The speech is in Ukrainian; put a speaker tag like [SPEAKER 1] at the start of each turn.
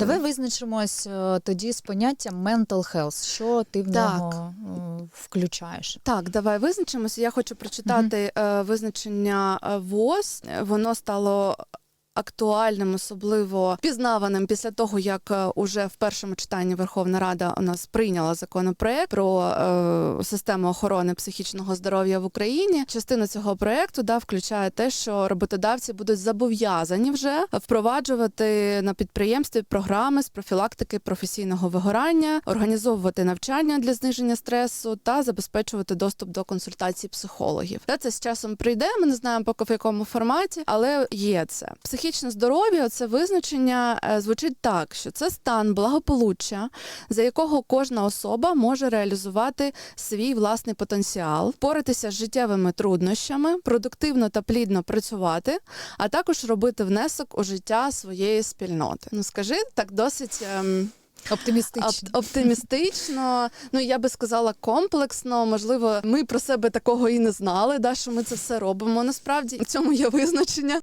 [SPEAKER 1] Давай визначимось е, тоді з поняттям mental health. Що ти в
[SPEAKER 2] Так.
[SPEAKER 1] нього е, включаєш?
[SPEAKER 2] Так, давай визначимося. Я хочу прочитати е, визначення ВОЗ. Воно стало. Актуальним, особливо пізнаваним після того, як е, уже в першому читанні Верховна Рада у нас прийняла законопроект про е, систему охорони психічного здоров'я в Україні. Частина цього проекту да включає те, що роботодавці будуть зобов'язані вже впроваджувати на підприємстві програми з профілактики професійного вигорання, організовувати навчання для зниження стресу та забезпечувати доступ до консультацій психологів. Та це з часом прийде. Ми не знаємо поки в якому форматі, але є це. Психічне здоров'я це визначення е, звучить так, що це стан благополуччя, за якого кожна особа може реалізувати свій власний потенціал, впоратися з життєвими труднощами, продуктивно та плідно працювати, а також робити внесок у життя своєї спільноти. Ну скажи так досить. ем,
[SPEAKER 1] Оптимістично.
[SPEAKER 2] Оп- оптимістично, ну я би сказала комплексно. Можливо, ми про себе такого і не знали, да, що ми це все робимо. Насправді в цьому є визначення.